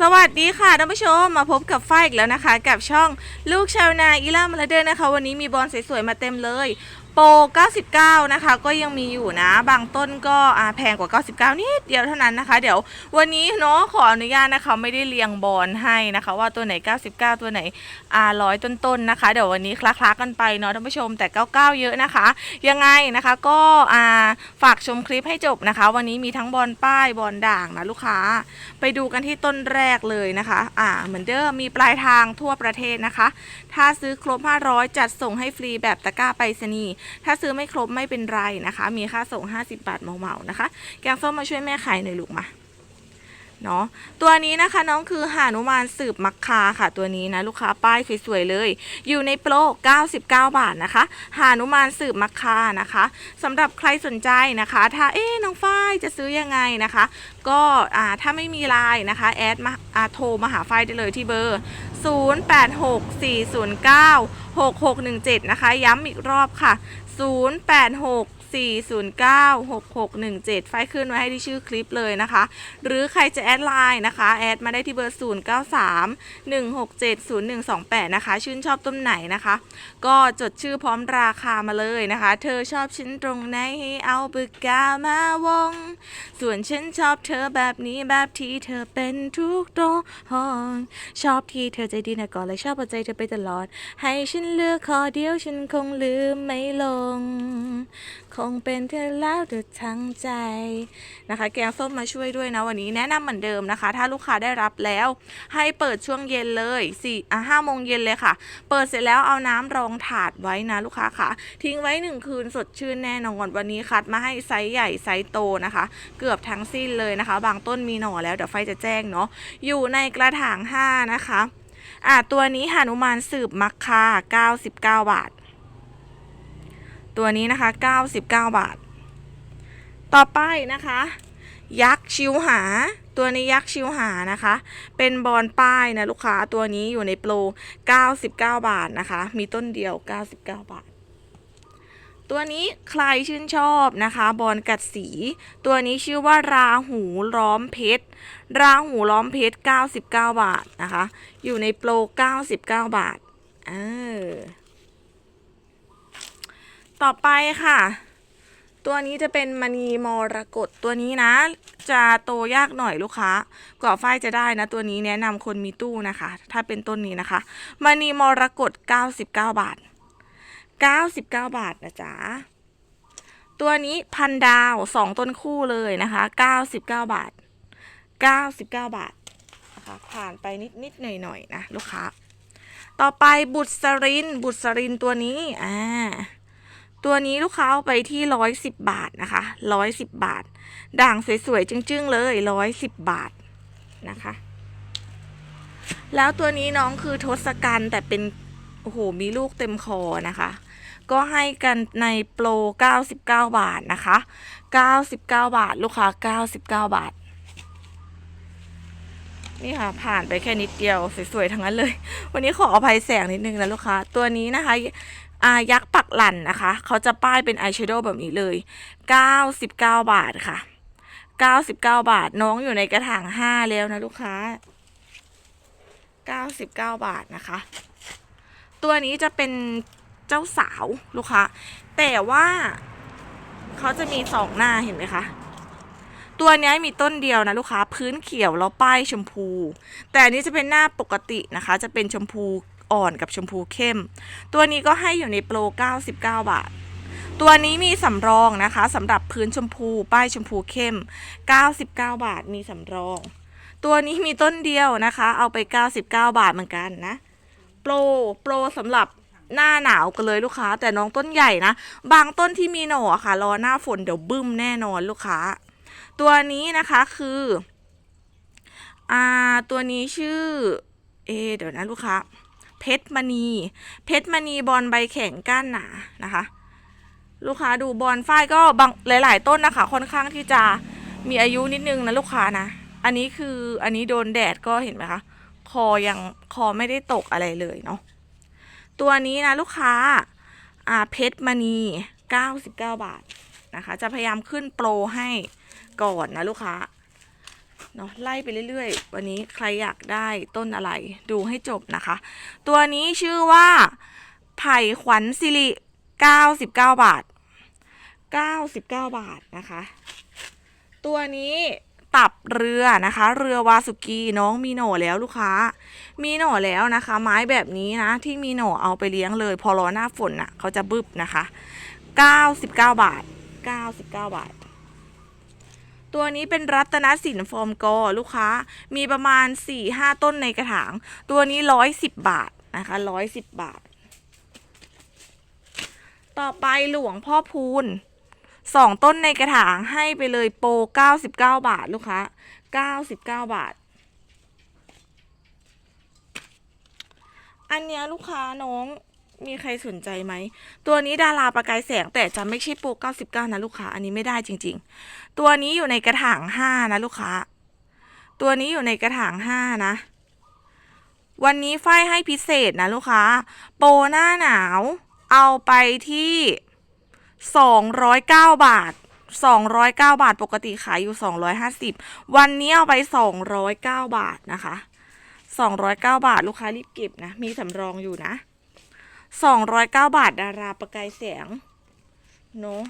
สวัสดีค่ะท่านผู้ชมมาพบกับฝ้ายอีกแล้วนะคะ กับช่องลูกชาวนาอีล่ามาลาเดอร์นะคะ วันนี้มีบอลสวยๆมาเต็มเลย โปร99 นะคะ ก็ยังมีอยู่นะ บางต้นก็แพงกว่า 99 นิดเดียวเท่านั้นนะคะ เดี๋ยววันนี้เนาะขออนุญาตนะคะ ไม่ได้เรียงบอลให้นะคะ ว่าตัวไหน 99 ตัวไหนอ่าร้อยต้นๆนะคะ เดี๋ยววันนี้คล้าๆกันไปเนาะท่านผู้ชมแต่ 99 เยอะนะคะ ยังไงนะคะก็อ่าฝากชมคลิปให้จบนะคะ วันนี้มีทั้งบอลป้ายบอลด่างนะลูกค้า ไปดูกันที่ต้นแรกเลยนะคะ อ่าเหมือนเดิมมีปลายทางทั่วประเทศนะคะถ้าซื้อครบ 500 จัดส่งให้ฟรีแบบตะกร้าไปรษณีย์ถ้าซื้อไม่ครบไม่เป็นไรนะคะ มีค่าส่ง 50 บาทเหมาๆนะคะ แกงส้มมาช่วยแม่ขายหน่อยลูกมา เนาะตัวนี้นะคะน้องคือหานุมานสืบมักคาค่ะ ตัวนี้นะลูกค้าป้ายสวยๆเลย อยู่ในโปร 99 บาทนะคะ หานุมานสืบมักคานะคะสำหรับใครสนใจนะคะ ถ้าเอ๊ะน้องฝ้ายจะซื้อยังไงนะคะ ก็อ่าถ้าไม่มีไลน์นะคะแอดมาอ่าโทรมาหาฝ้ายได้เลยที่เบอร์ 0864096617 นะคะ ย้ำอีกรอบค่ะ 086 096617 ไฟขึ้นไว้ให้ที่ชื่อคลิปเลยนะคะ หรือใครจะแอดไลน์นะคะ แอดมาได้ที่เบอร์ 093 167 0128 นะคะ ชื่นชอบต้นไหนนะคะ ก็จดชื่อพร้อมราคามาเลยนะคะ เธอชอบชิ้นตรงไหนให้เอาปากกามาวง ส่วนฉันชอบเธอแบบนี้แบบที่เธอเป็นทุกตรงชอบที่เธอใจดีนะก่อนเลยชอบเอาใจเธอไปตลอด ให้ฉันเลือกขอเดียวฉันคงลืมไม่ลงคงเป็นเธอแล้วเธอทั้งใจนะคะ แกงส้มมาช่วยด้วยนะวันนี้แนะนำเหมือนเดิมนะคะ ถ้าลูกค้าได้รับแล้วให้เปิดช่วงเย็นเลยสี่อะห้าโมงเย็นเลยค่ะ เปิดเสร็จแล้วเอาน้ำรองถาดไว้นะลูกค้าค่ะ ทิ้งไว้หนึ่งคืนสดชื่นแน่นอนวันนี้คัดมาให้ไซส์ใหญ่ไซส์โตนะคะ เกือบทั้งสิ้นเลยนะคะ บางต้นมีหน่อแล้วเดี๋ยวไฟจะแจ้งเนาะอยู่ในกระถาง5นะคะอะตัวนี้หานุมานสืบมักคา99 บาท ตัวนี้นะคะ 99 บาท ต่อไปนะคะ ยักษ์ชิวหา ตัวนี้ยักษ์ชิวหานะคะ เป็นบอลป้ายนะลูกค้าตัวนี้อยู่ในโปร 99 บาทนะคะ มีต้นเดียว 99 บาท ตัวนี้ใครชื่นชอบนะคะ บอลกัดสี ตัวนี้ชื่อว่าราหูล้อมเพชร ราหูล้อมเพชร 99 บาทนะคะ อยู่ในโปร 99 บาท เออ ต่อไปค่ะ ตัวนี้จะเป็นมณีมรกตตัวนี้นะ จะโตยากหน่อยลูกค้ากว่าฝ้ายจะได้นะ ตัวนี้แนะนำคนมีตู้นะคะ ถ้าเป็นต้นนี้นะคะมณีมรกต99 บาท 99 บาทนะจ๊ะตัวนี้พันดาวสองต้นคู่เลยนะคะ99 บาท 99 บาทนะคะผ่านไปนิดนิดหน่อยหน่อยนะ ลูกค้า ต่อไปบุตรสริน บุตรสรินตัวนี้ อ่า ตัวนี้ลูกค้าเอาไปที่ร้อยสิบบาทนะคะร้อยสิบบาท ด่างสวยๆจึ้งๆเลยร้อยสิบบาทนะคะ แล้วตัวนี้น้องคือทศกัณฐ์แต่เป็นโอ้โหมีลูกเต็มคอนะคะ ก็ให้กันในโปร 99 บาทนะคะ 99 บาท ลูกค้า 99 บาท นี่ค่ะ ผ่านไปแค่นิดเดียว สวยๆ ทั้งนั้นเลย วันนี้ขออภัยแสงนิดนึงนะลูกค้า ตัวนี้นะคะ อายักษ์ปักหลั่นนะคะ เขาจะป้ายเป็นอายแชโดว์แบบนี้เลย 99 บาทค่ะ 99 บาทน้องอยู่ในกระถาง 5 แล้วนะลูกค้า 99 บาทนะคะ ตัวนี้จะเป็นเจ้าสาวลูกค้า แต่ว่าเขาจะมีสองหน้าเห็นไหมคะตัวนี้มีต้นเดียวนะลูกค้า พื้นเขียวแล้วป้ายชมพู แต่อันนี้จะเป็นหน้าปกตินะคะ จะเป็นชมพู อ่อนกับชมพูเข้ม ตัวนี้ก็ให้อยู่ในโปร 99 บาท ตัวนี้มีสำรองนะคะสำหรับพื้นชมพู ป้ายชมพูเข้ม 99 บาทมีสำรอง ตัวนี้มีต้นเดียวนะคะ เอาไป 99 บาทเหมือนกันนะ โปร โปรสำหรับหน้าหนาวกันเลยลูกค้า แต่น้องต้นใหญ่นะ บางต้นที่มีหน่อค่ะ รอหน้าฝนเดี๋ยวบึ้มแน่นอนลูกค้า ตัวนี้นะคะคือ อ่า ตัวนี้ชื่อ เอ เดี๋ยวนะลูกค้า เพชรมณี เพชรมณีบอลใบแข็งก้านหนานะคะ ลูกค้าดูบอลฝ้ายก็บางหลาย ๆ ต้นนะคะ ค่อนข้างที่จะมีอายุนิดนึงนะลูกค้านะ อันนี้คืออันนี้โดนแดดก็เห็นไหมคะ คอยังคอไม่ได้ตกอะไรเลยเนาะ ตัวนี้นะลูกค้าอ่าเพชรมณี 99 บาทนะคะ จะพยายามขึ้นโปรให้ก่อนนะลูกค้า เนาะไล่ไปเรื่อยๆ วันนี้ใครอยากได้ต้นอะไรดูให้จบนะคะ ตัวนี้ชื่อว่า ไผ่ขวัญสิริ 99 บาท 99 บาทนะคะ ตัวนี้ตับเรือนะคะ เรือวาสุกีน้องมีหน่อแล้วลูกค้า มีหน่อแล้วนะคะ ไม้แบบนี้นะ ที่มีหน่อเอาไปเลี้ยงเลย พอรอหน้าฝนน่ะเขาจะบึบนะคะ 99 บาท 99 บาท ตัวนี้เป็นรัตนสินฟอร์มกอลูกค้า มีประมาณ 4-5 ต้นในกระถาง ตัวนี้ 110 บาทนะคะ110 บาท ต่อไปหลวงพ่อพูนสองต้นในกระถางให้ไปเลยโปร99 บาทลูกค้า 99 บาท อันเนี้ยลูกค้าน้อง มีใครสนใจไหม ตัวนี้ดาราประกายแสงแต่จะไม่ใช่โปร99 นะลูกค้า อันนี้ไม่ได้จริง ๆ ตัวนี้อยู่ในกระถาง 5 นะลูกค้า ตัวนี้อยู่ในกระถาง 5 นะ วันนี้ไฟให้พิเศษนะลูกค้า โปรหน้าหนาว เอาไปที่ 209 บาท 209 บาทปกติขายอยู่ 250 วันนี้เอาไป 209 บาทนะคะ 209 บาทลูกค้ารีบเก็บนะ มีสำรองอยู่นะ 209 บาทดาราประกายแสงเนอะ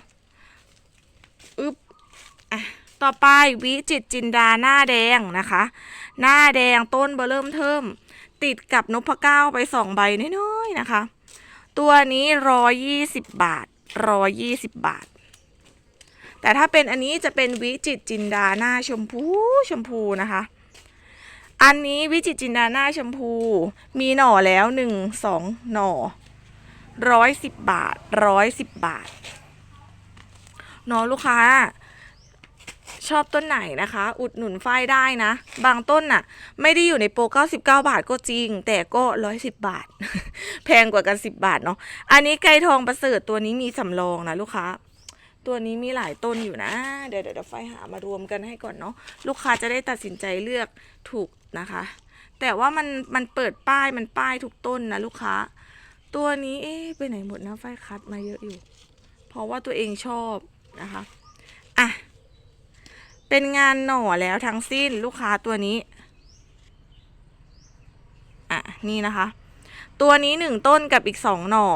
อึ๊บอะต่อไปวิจิตจินดาหน้าแดงนะคะ หน้าแดงต้นเบอร์เริ่มเทิม ติดกับนพเก้าไปสองใบน้อยๆนะคะ ตัวนี้ร้อยยี่สิบบาทร้อยยี่สิบบาท แต่ถ้าเป็นอันนี้จะเป็นวิจิตจินดาหน้าชมพูชมพูนะคะ อันนี้วิจิตจินดาหน้าชมพู มีหน่อแล้วหนึ่งสองหน่อ ร้อยสิบบาทร้อยสิบบาทเนาะลูกค้า ชอบต้นไหนนะคะ อุดหนุนฝ้ายได้นะ บางต้นน่ะ ไม่ได้อยู่ในโปร 99 บาทก็จริง แต่ก็110บบาท แพงกว่ากัน10บบาทเนาะอันนี้ไก่ทองประเสริฐตัวนี้มีสำรองนะลูกค้าตัวนี้มีหลายต้นอยู่นะเดี๋ยวเดี๋ยวเดี๋ยวไฟหามารวมกันให้ก่อนเนาะลูกค้าจะได้ตัดสินใจเลือกถูกนะคะ แต่ว่ามันมันเปิดป้ายมันป้ายทุกต้นนะลูกค้า ตัวนี้เอ๊ะไปไหนหมดนะไฟคัดมาเยอะอยู่ เพราะว่าตัวเองชอบนะคะอะเป็นงานหน่อแล้วทั้งสิ้นลูกค้าตัวนี้อะนี่นะคะ ตัวนี้หนึ่งต้นกับอีกสองหน่อ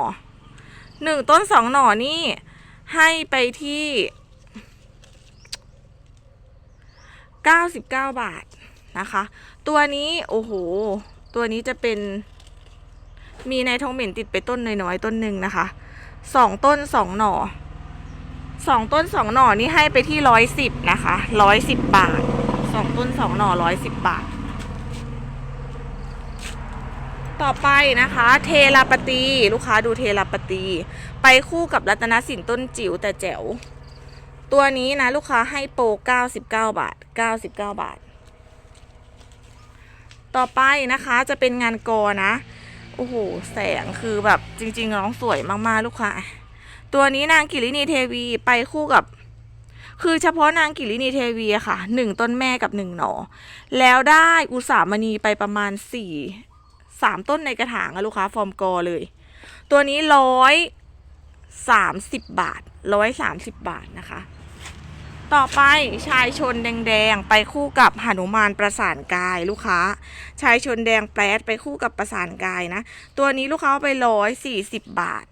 หนึ่งต้นสองหน่อนี่ให้ไปที่เก้าสิบเก้าบาทนะคะ ตัวนี้โอ้โห ตัวนี้จะเป็น มีในทองเหม็นติดไปต้นน้อยๆต้นหนึ่งนะคะสองต้นสองหน่อสองต้นสองหน่อนี่ให้ไปที่ร้อยสิบนะคะร้อยสิบบาทสองต้นสองหน่อร้อยสิบบาท ต่อไปนะคะ เทลาปตีลูกค้าดูเทลาปตี ไปคู่กับรัตนสินต้นจิ๋วแต่แจ๋ว ตัวนี้นะลูกค้าให้โปร99บเก้าบาท99บาท ต่อไปนะคะจะเป็นงานกอนะ โอ้โห แสงคือแบบจริง ๆ น้องสวยมากๆ ลูกค้า ตัวนี้นางกิรินีเทวีไปคู่กับ คือเฉพาะนางกิรินีเทวีอะค่ะหนึ่งต้นแม่กับหนึ่งหนอ แล้วได้อุสามณีไปประมาณสี่สามต้นในกระถางอะลูกค้า ฟอร์มกอเลย ตัวนี้ร้อยสามสิบบาทร้อยสามสิบบาทนะคะ ต่อไปชายชนแดงๆไปคู่กับหนุมานประสานกายลูกค้า ชายชนแดงแปดไปคู่กับประสานกายนะ ตัวนี้ลูกค้าไปร้อยสี่สิบบาท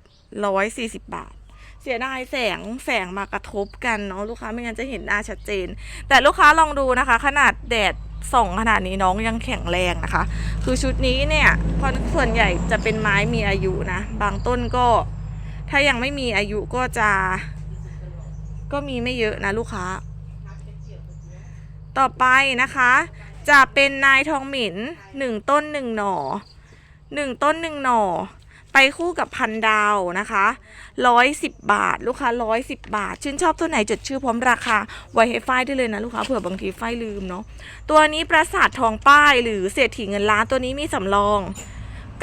ร้อยสี่สิบบาท เสียดายแสงแสงมากระทบกันเนาะลูกค้าไม่งั้นจะเห็นหน้าชัดเจน แต่ลูกค้าลองดูนะคะ ขนาดแดดส่องขนาดนี้น้องยังแข็งแรงนะคะ คือชุดนี้เนี่ยพราะส่วนใหญ่จะเป็นไม้มีอายุนะ บางต้นก็ ถ้ายังไม่มีอายุก็จะ ก็มีไม่เยอะนะลูกค้า ต่อไปนะคะ จะเป็นนายทองหมินหนึ่งต้นหนึ่งหน่อหนึ่งต้นหนึ่งหน่อ ไปคู่กับพันดาวนะคะร้อยสิบบาท ลูกค้าร้อยสิบบาท ชื่นชอบตัวไหนจดชื่อพร้อมราคา ไว้ให้ฝ้ายได้เลยนะลูกค้าเผื่อบางทีฝ้ายลืมเนาะตัวนี้ปราสาททองป้ายหรือเศรษฐีเงินล้านตัวนี้มีสำรอง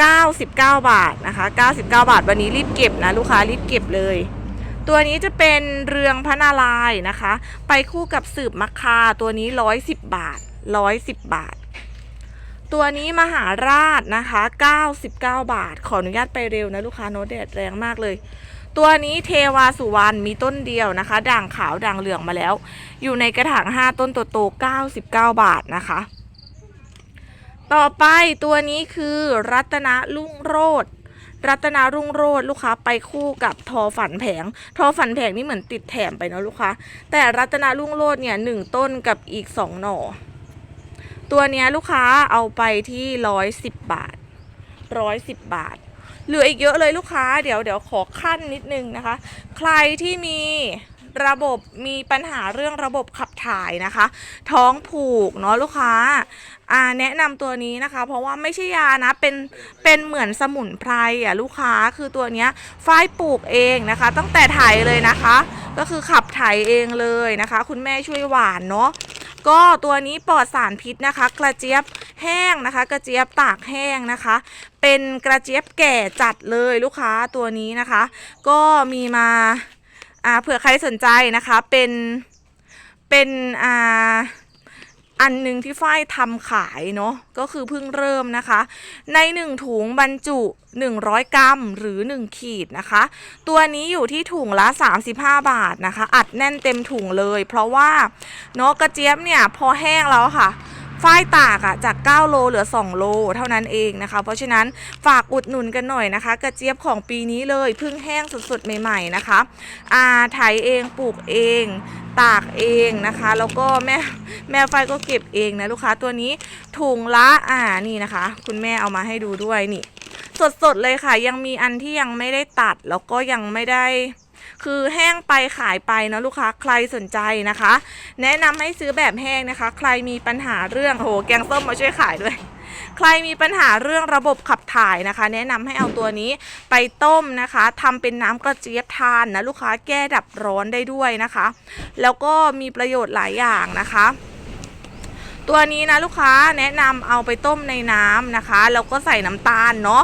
99 บาทนะคะ 99 บาท วันนี้รีบเก็บนะลูกค้ารีบเก็บเลย ตัวนี้จะเป็นเรืองพระนารายนะคะ ไปคู่กับสืบมัคคาตัวนี้110บาท110บาท ตัวนี้มหาราชนะคะ99บาท ขออนุญาตไปเร็วนะลูกค้าโน้ตแดดแรงมากเลย ตัวนี้เทวาสุวรรณมีต้นเดียวนะคะ ด่างขาวด่างเหลืองมาแล้ว อยู่ในกระถาง5ต้นโตๆ99บาทนะคะ ต่อไปตัวนี้คือรัตนรุ่งโรด รัตนารุ่งโรดลูกค้าไปคู่กับทอฝันแผง ทอฝันแผงนี่เหมือนติดแถมไปเนาะลูกค้า แต่รัตนารุ่งโรดเนี่ยหนึ่งต้นกับอีกสองหน่อ ตัวเนี้ยลูกค้าเอาไปที่ร้อยสิบบาทร้อยสิบบาท เหลืออีกเยอะเลยลูกค้า เดี๋ยวเดี๋ยวขอขั้นนิดนึงนะคะ ใครที่มี ระบบมีปัญหาเรื่องระบบขับถ่ายนะคะ ท้องผูกเนาะลูกค้าอ่าแนะนำตัวนี้นะคะ เพราะว่าไม่ใช่ยานะเป็นเป็นเหมือนสมุนไพรอะลูกค้าคือตัวเนี้ยฝ้ายปลูกเองนะคะ ตั้งแต่ถ่ายเลยนะคะ ก็คือขับถ่ายเองเลยนะคะ คุณแม่ช่วยหวานเนาะก็ตัวนี้ปลอดสารพิษนะคะ กระเจี๊ยบแห้งนะคะ กระเจี๊ยบตากแห้งนะคะ เป็นกระเจี๊ยบแก่จัดเลยลูกค้าตัวนี้นะคะ ก็มีมา อ่าเผื่อใครสนใจนะคะเป็นเป็นอ่าอันหนึ่งที่ฝ้ายทำขายเนาะก็คือเพิ่งเริ่มนะคะ ใน 1 ถุงบรรจุ 100 กรัมหรือ 1 ขีดนะคะ ตัวนี้อยู่ที่ถุงละ 35 บาทนะคะ อัดแน่นเต็มถุงเลย เพราะว่าเนาะกระเจี๊ยบเนี่ยพอแห้งแล้วค่ะ ฝ้ายตากอะจาก 9 โลเหลือ 2 โล เท่านั้นเองนะคะ เพราะฉะนั้นฝากอุดหนุนกันหน่อยนะคะ กระเจี๊ยบของปีนี้เลยเพิ่งแห้งสดๆใหม่ๆนะคะอาไถเองปลูกเองตากเองนะคะ แล้วก็แม่แม่ฝ้ายก็เก็บเองนะลูกค้าตัวนี้ถุงละอ่านี่นะคะ คุณแม่เอามาให้ดูด้วยนี่ สดๆเลยค่ะ ยังมีอันที่ยังไม่ได้ตัดแล้วก็ยังไม่ได้ คือแห้งไปขายไปนะลูกค้าใครสนใจนะคะ แนะนำให้ซื้อแบบแห้งนะคะ ใครมีปัญหาเรื่องโหแกงส้มมาช่วยขายด้วย ใครมีปัญหาเรื่องระบบขับถ่ายนะคะ แนะนำให้เอาตัวนี้ไปต้มนะคะทำเป็นน้ำกระเจี๊ยบทานนะลูกค้าแก้ดับร้อนได้ด้วยนะคะ แล้วก็มีประโยชน์หลายอย่างนะคะตัวนี้นะลูกค้าแนะนำเอาไปต้มในน้ำนะคะ แล้วก็ใส่น้ำตาลเนาะ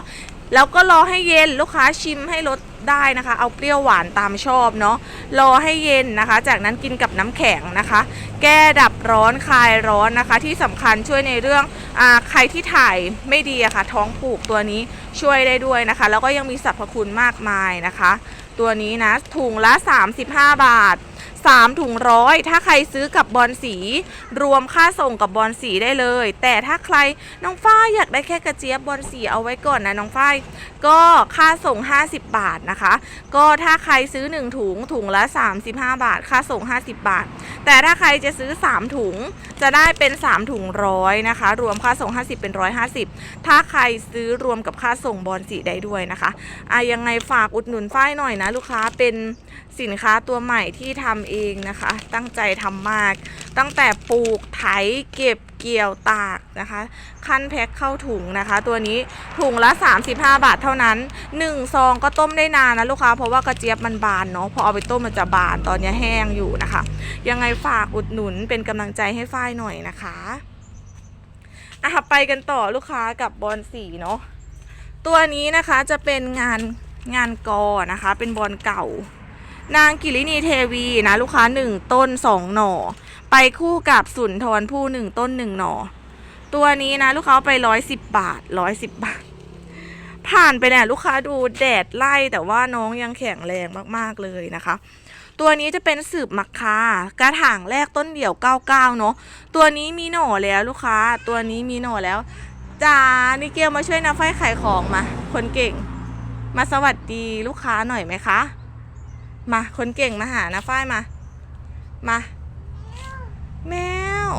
แล้วก็รอให้เย็นลูกค้าชิมให้รส ได้นะคะ เอาเปรี้ยวหวานตามชอบเนาะรอให้เย็นนะคะ จากนั้นกินกับน้ำแข็งนะคะ แก้ดับร้อนคลายร้อนนะคะ ที่สำคัญช่วยในเรื่องอใครที่ถ่ายไม่ดีอะค่ะ ท้องผูกตัวนี้ช่วยได้ด้วยนะคะ แล้วก็ยังมีสรรพคุณมากมายนะคะ ตัวนี้นะถุงละ 35 บาท3 ถุงร้อยถ้าใครซื้อกับบอลสี รวมค่าส่งกับบอลสีได้เลย แต่ถ้าใครน้องฝ้ายอยากได้แค่กระเจี๊ยบบอลสีเอาไว้ก่อนนะน้องฝ้ายก็ค่าส่ง 50 บาทนะคะ ก็ถ้าใครซื้อ 1 ถุงถุงละ 35 บาท ค่าส่ง 50 บาท แต่ถ้าใครจะซื้อ 3 ถุงจะได้เป็น 3 ถุงร้อยนะคะ รวมค่าส่ง 50 เป็น 150 ถ้าใครซื้อรวมกับค่าส่งบอลสีได้ด้วยนะคะอะยังไงฝากอุดหนุนฝ้ายหน่อยนะลูกค้าเป็นสินค้าตัวใหม่ที่ทำเองนะคะ ตั้งใจทำมาก ตั้งแต่ปลูกไถเก็บเกี่ยวตากนะคะ ขั้นแพ็คเข้าถุงนะคะ ตัวนี้ถุงละ 35 บาทเท่านั้น1ซองก็ต้มได้นานนะลูกค้า เพราะว่ากระเจี๊ยบมันบานเนาะพอเอาไปต้มมันจะบานตอนนี้แห้งอยู่นะคะ ยังไงฝากอุดหนุนเป็นกำลังใจให้ฝ้ายหน่อยนะคะอะไปกันต่อลูกค้ากับบอลสีเนาะตัวนี้นะคะจะเป็นงานงานกอนะคะ เป็นบอลเก่า นางกิรินีเทวีนะลูกค้าหนึ่งต้นสองหน่อ ไปคู่กับสุนทรผู้หนึ่งต้นหนึ่งหน่อ ตัวนี้นะลูกค้าเอาไปร้อยสิบบาทร้อยสิบบาท ผ่านไปเนี่ยลูกค้าดูแดดไล่แต่ว่าน้องยังแข็งแรงมากๆเลยนะคะ ตัวนี้จะเป็นสืบมักคากระถางแรกต้นเดี่ยว 99 เนาะตัวนี้มีหน่อแล้วลูกค้า ตัวนี้มีหน่อแล้วจ้านิเกลมาช่วยน้าไฟขายของมา คนเก่ง มาสวัสดีลูกค้าหน่อยไหมคะ มาคนเก่งมาหานะฝ้ายมา มา แมว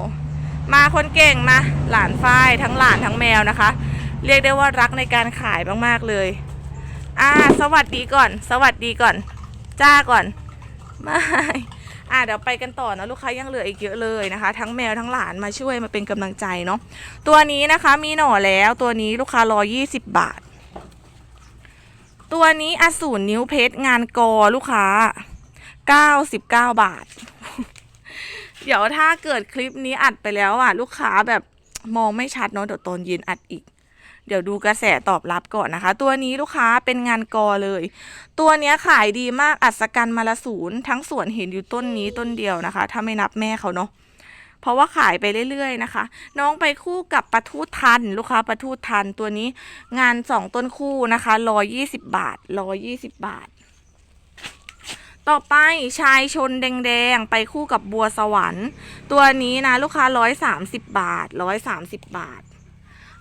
มาคนเก่งมา หลานฝ้ายทั้งหลานทั้งแมวนะคะ เรียกได้ว่ารักในการขายมากๆเลย อ่า สวัสดีก่อน สวัสดีก่อน จ้าก่อนไม่อ่าเดี๋ยวไปกันต่อนะลูกค้ายังเหลืออีกเยอะเลยนะคะ ทั้งแมวทั้งหลานมาช่วยมาเป็นกำลังใจเนาะตัวนี้นะคะมีหน่อแล้วตัวนี้ลูกค้ารอ 20 บาท ตัวนี้อสูรนิ้วเพชรงานกอลูกค้า 99 บาท เดี๋ยวถ้าเกิดคลิปนี้อัดไปแล้วอะ ลูกค้าแบบมองไม่ชัดเนาะเดี๋ยวตอนเย็นอัดอีก เดี๋ยวดูกระแสตอบรับก่อนนะคะ ตัวนี้ลูกค้าเป็นงานกอเลย ตัวเนี้ยขายดีมากอัศกันมาละศูนย์ทั้งสวนเห็นอยู่ต้นนี้ต้นเดียวนะคะ ถ้าไม่นับแม่เขาเนาะ เพราะว่าขายไปเรื่อยๆนะคะ น้องไปคู่กับปลาทูทันลูกค้าปลาทูทันตัวนี้งานสองต้นคู่นะคะร้อยี่สิบบาทร้อยี่สิบบาท ต่อไปชายชนแดงๆ ไปคู่กับบัวสวรรค์ ตัวนี้นะลูกค้า130บาท130บาท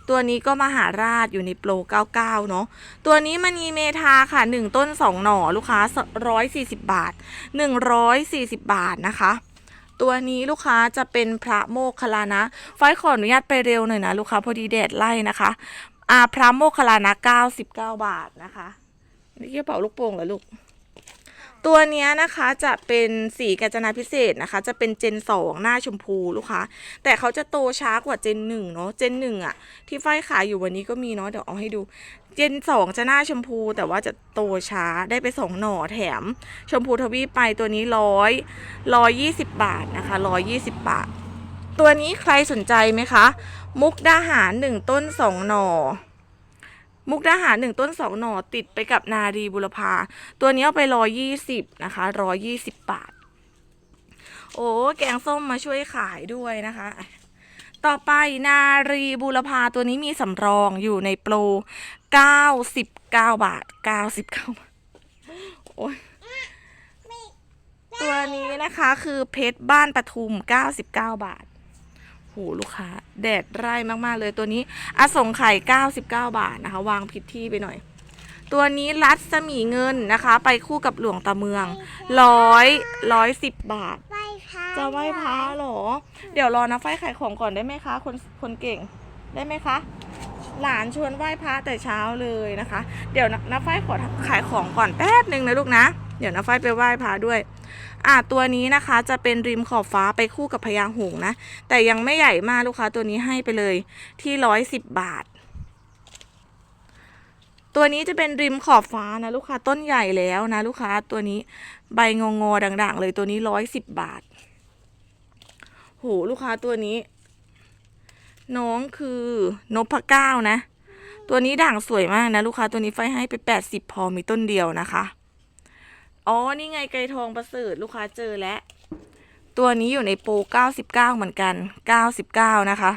ตัวนี้ก็มหาราชอยู่ในโปร 99 เนาะ ตัวนี้มณีเมทาค่ะ 1 ต้น 2 หน่อ ลูกค้า 140 บาท 140 บาทนะคะ ตัวนี้ลูกค้าจะเป็นพระโมคคัลลานะไฟขออนุญาตไปเร็วหน่อยนะ ลูกค้าพอดีแดดไล่นะคะอ่าพระโมคคัลลานะ 99 บาทนะคะนี่กระเป๋าลูกโป่งเหรอลูก ตัวนี้นะคะจะเป็นสีกาญจนาพิเศษนะคะ จะเป็นเจนสองหน้าชมพูลูกค้า แต่เขาจะโตช้ากว่าเจนหนึ่งเนาะเจนหนึ่งอะที่ไฟขายอยู่วันนี้ก็มีเนาะเดี๋ยวเอาให้ดู เจนสองจะหน้าชมพู แต่ว่าจะโตช้าได้ไปสองหน่อแถม ชมพูทวีปไปตัวนี้ร้อยร้อยยี่สิบบาทนะคะร้อยยี่สิบบาท ตัวนี้ใครสนใจไหมคะ มุกดาหารหนึ่งต้นสองหน่อ มุกดาหารหนึ่งต้นสองหน่อติดไปกับนารีบุรพา ตัวนี้เอาไปร้อยยี่สิบนะคะร้อยยี่สิบบาท โอ้แกงส้มมาช่วยขายด้วยนะคะ ต่อไปนารีบุรพาตัวนี้มีสำรองอยู่ในโปรเก้าสิบเก้าบาทเก้าสิบเก้าบาทโอ้ยตัวนี้นะคะคือเพชรบ้านปทุมเก้าสิบเก้าบาท หลูกค้าแดดไร่มากๆเลยตัวนี้อสงไข่99 บาทนะคะ วางผิดที่ไปหน่อย ตัวนี้รัดสมีเงินนะคะ ไปคู่กับหลวงตาเมืองร้อยร้อยสิบบาท ไหว้พระจะไหว้พระเหรอ เดี๋ยวรอนะไฟขายของก่อนได้ไหมคะ คนคนเก่งได้ไหมคะ หลานชวนไหว้พระแต่เช้าเลยนะคะ เดี๋ยวนะนะไฟขอขายของก่อนแป๊บหนึ่งนะลูกนะ เดี๋ยวนะไฟไปไหว้พระด้วย อะตัวนี้นะคะจะเป็นริมขอบฟ้าไปคู่กับพญาหงนะ แต่ยังไม่ใหญ่มากลูกค้าตัวนี้ให้ไปเลยที่ร้อยสิบบาท ตัวนี้จะเป็นริมขอบฟ้านะลูกค้าต้นใหญ่แล้วนะลูกค้าตัวนี้ใบงงอๆด่างๆ เลยตัวนี้ร้อยสิบบาทโหลูกค้าตัวนี้ น้องคือนพเก้านะ ตัวนี้ด่างสวยมากนะ ลูกค้าตัวนี้ไฟให้ไปแปดสิบพอมีต้นเดียวนะคะ อ๋อ นี่ไงไก่ทองประเสริฐลูกค้าเจอแล้ว ตัวนี้อยู่ในโปร99 เหมือนกัน 99 นะคะ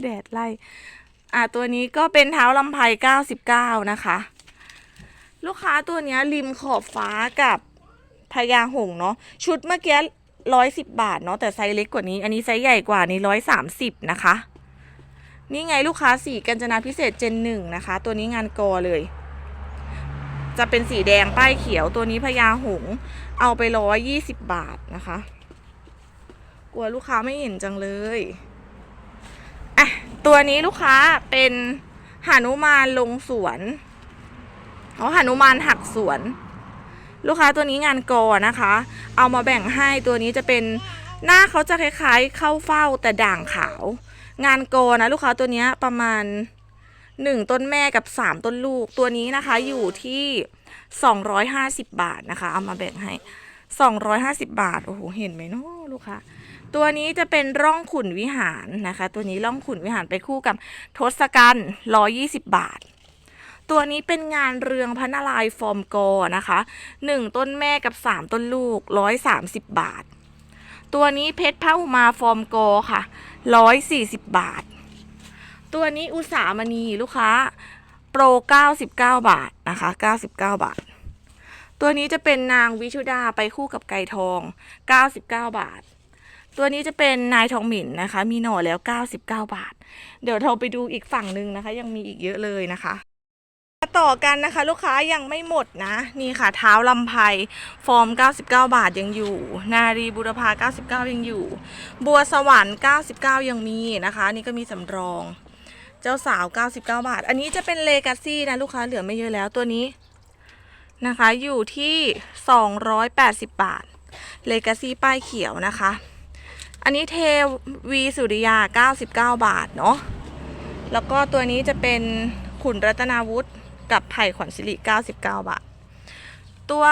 แดดไล่ อะ ตัวนี้ก็เป็นเท้าลำไพ99 นะคะ ลูกค้าตัวนี้ริมขอบฟ้ากับพญาหงเนาะ ชุดเมื่อกี้ร้อยสิบบาทเนาะ แต่ไซส์เล็กกว่านี้ อันนี้ไซส์ใหญ่กว่านี้ร้อยสามสิบนะคะ นี่ไงลูกค้าสีกัญจนาพิเศษเจนหนึ่งนะคะ ตัวนี้งานกอเลย จะเป็นสีแดงป้ายเขียวตัวนี้พญาหง เอาไปร้อยยี่สิบบาทนะคะ กลัวลูกค้าไม่เห็นจังเลยอะตัวนี้ลูกค้าเป็นหานุมานลงสวนอ๋อหานุมานหักสวน ลูกค้าตัวนี้งานกอนะคะ เอามาแบ่งให้ตัวนี้จะเป็นหน้าเขาจะคล้ายๆเข้าเฝ้าแต่ด่างขาว งานโกนะลูกค้าตัวนี้ประมาณ หนึ่งต้นแม่กับสามต้นลูกตัวนี้นะคะอยู่ที่สองร้อยห้าสิบบาทนะคะ เอามาแบ่งให้สองร้อยห้าสิบบาท โอ้โห เห็นไหมเนาะลูกค้าตัวนี้จะเป็นร่องขุนวิหารนะคะ ตัวนี้ร่องขุนวิหารไปคู่กับทศกัณฐ์ร้อยี่สิบบาท ตัวนี้เป็นงานเรืองพระนารายฟอร์มกอนะคะหนึ่งต้นแม่กับสามต้นลูกร้อยสามสิบบาท ตัวนี้เพชรพระอุมาฟอร์มกอค่ะร้อยสี่สิบบาท ตัวนี้อุตสามณีลูกค้า โปร 99 บาทนะคะ 99 บาท ตัวนี้จะเป็นนางวิชุดาไปคู่กับไก่ทอง 99 บาท ตัวนี้จะเป็นนายทองหมิ่นนะคะ มีหน่อแล้ว 99 บาท เดี๋ยวเราไปดูอีกฝั่งหนึ่งนะคะ ยังมีอีกเยอะเลยนะคะต่อกันนะคะ ลูกค้ายังไม่หมดนะ นี่ค่ะเท้าลำไพฟอร์ม 99 บาทยังอยู่ นารีบุรพา 99 ยังอยู่ บัวสวรรค์ 99 ยังมีนะคะ นี่ก็มีสำรอง เจ้าสาว 99 บาท อันนี้จะเป็นเลกาซี่นะ ลูกค้าเหลือไม่เยอะแล้วตัวนี้นะคะ อยู่ที่ 280 บาทเลกาซี่ป้ายเขียวนะคะ อันนี้เทวีสุริยา 99 บาทเนาะแล้วก็ตัวนี้จะเป็นขุนรัตนาวุฒิกับไผ่ขวัญสิริ 99 บาท ตัว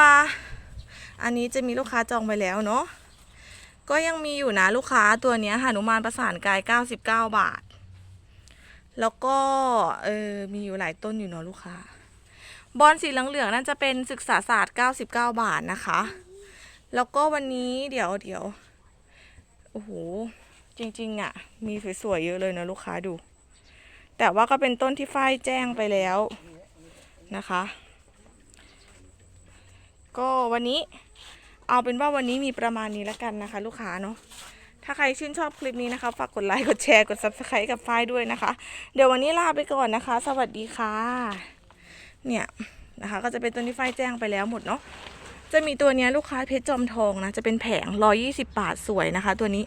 อันนี้จะมีลูกค้าจองไปแล้วเนาะก็ยังมีอยู่นะลูกค้าตัวนี้หนุมานประสานกาย 99 บาท แล้วก็เออมีอยู่หลายต้นอยู่เนาะลูกค้า บอลสีเหลืองๆนั่นจะเป็นศึกษาศาสตร์ 99 บาทนะคะ แล้วก็วันนี้เดี๋ยวเดี๋ยวโอ้โหจริงๆอะ่ะ มีสวยๆเยอะเลยนะลูกค้าดู แต่ว่าก็เป็นต้นที่ฝ้ายแจ้งไปแล้วนะคะ ก็วันนี้เอาเป็นว่าวันนี้มีประมาณนี้แล้วกันนะคะ ลูกค้าเนาะ ถ้าใครชื่นชอบคลิปนี้นะคะ ฝากกดไลค์ กดแชร์ กด subscribe กับฝ้ายด้วยนะคะ เดี๋ยววันนี้ลาไปก่อนนะคะ สวัสดีค่ะ เนี่ยนะคะ ก็จะเป็นตัวที่ฝ้ายแจ้งไปแล้วหมดเนาะ จะมีตัวนี้ลูกค้าเพชรจอมทองนะ จะเป็นแผง 120 บาทสวยนะคะ ตัวนี้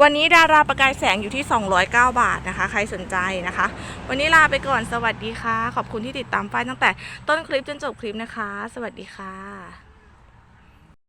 วันนี้ดาราประกายแสงอยู่ที่ 209 บาทนะคะ ใครสนใจนะคะ วันนี้ลาไปก่อน สวัสดีค่ะ ขอบคุณที่ติดตามฝ้ายตั้งแต่ต้นคลิปจนจบคลิปนะคะ สวัสดีค่ะ